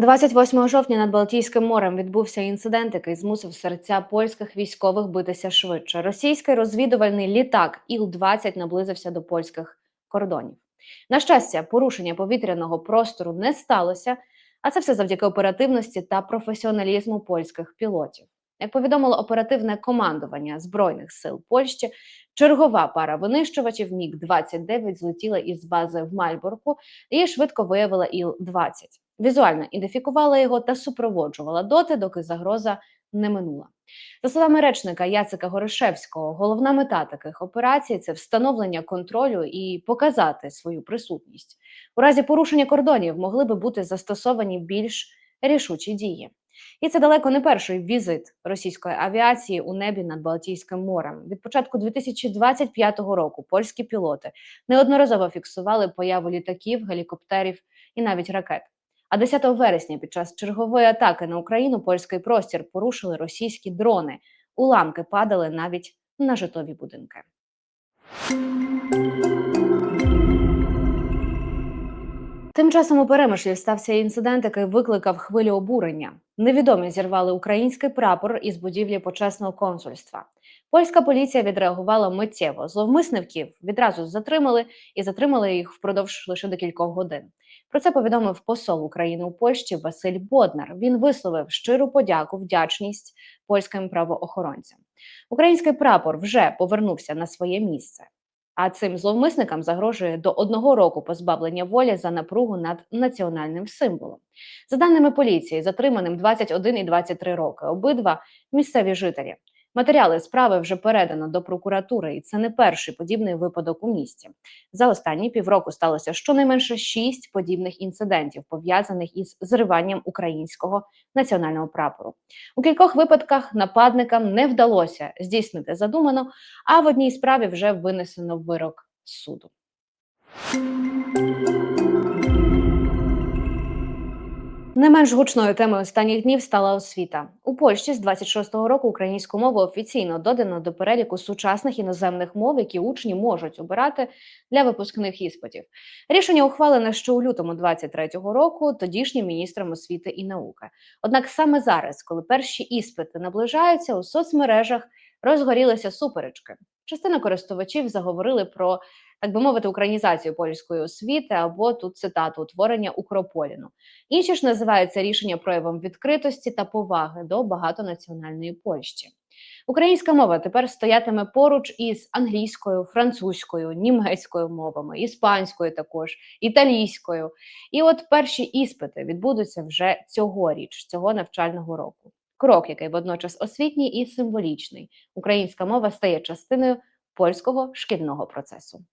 28 жовтня над Балтійським морем відбувся інцидент, який змусив серця польських військових битися швидше. Російський розвідувальний літак Іл-20 наблизився до польських кордонів. На щастя, порушення повітряного простору не сталося, а це все завдяки оперативності та професіоналізму польських пілотів. Як повідомило оперативне командування збройних сил Польщі, чергова пара винищувачів Міг 29 злетіла із бази в Мальборку і швидко виявила Іл-20. Візуально ідентифікувала його та супроводжувала доти, доки загроза не минула. За словами речника Яцика Горошевського, головна мета таких операцій це встановлення контролю і показати свою присутність. У разі порушення кордонів могли би бути застосовані більш рішучі дії. І це далеко не перший візит російської авіації у небі над Балтійським морем. Від початку 2025 року польські пілоти неодноразово фіксували появу літаків, гелікоптерів і навіть ракет. А 10 вересня під час чергової атаки на Україну польський простір порушили російські дрони. Уламки падали навіть на житлові будинки. Тим часом у Перемишлі стався інцидент, який викликав хвилю обурення. Невідомі зірвали український прапор із будівлі почесного консульства. Польська поліція відреагувала миттєво. Зловмисників відразу затримали і затримали їх впродовж лише декількох годин. Про це повідомив посол України у Польщі Василь Боднар. Він висловив щиру подяку, вдячність польським правоохоронцям. Український прапор вже повернувся на своє місце. А цим зловмисникам загрожує до одного року позбавлення волі за напругу над національним символом. За даними поліції, затриманим 21 і 23 роки. Обидва місцеві жителі. Матеріали справи вже передано до прокуратури, і це не перший подібний випадок у місті. За останні півроку сталося щонайменше шість подібних інцидентів, пов'язаних із зриванням українського національного прапору. У кількох випадках нападникам не вдалося здійснити задумано, а в одній справі вже винесено вирок суду. Не менш гучною темою останніх днів стала освіта. У Польщі з 26-го року українську мову офіційно додано до переліку сучасних іноземних мов, які учні можуть обирати для випускних іспитів. Рішення ухвалене ще у лютому 23-го року тодішнім міністром освіти і науки. Однак саме зараз, коли перші іспити наближаються, у соцмережах розгорілися суперечки. Частина користувачів заговорили про так би мовити, українізацію польської освіти або тут цитату утворення Укрополіну. Інші ж називають це рішення проявом відкритості та поваги до багатонаціональної Польщі. Українська мова тепер стоятиме поруч із англійською, французькою, німецькою мовами, іспанською, також італійською. І от перші іспити відбудуться вже цьогоріч, цього навчального року. Крок, який водночас освітній і символічний. Українська мова стає частиною польського шкільного процесу.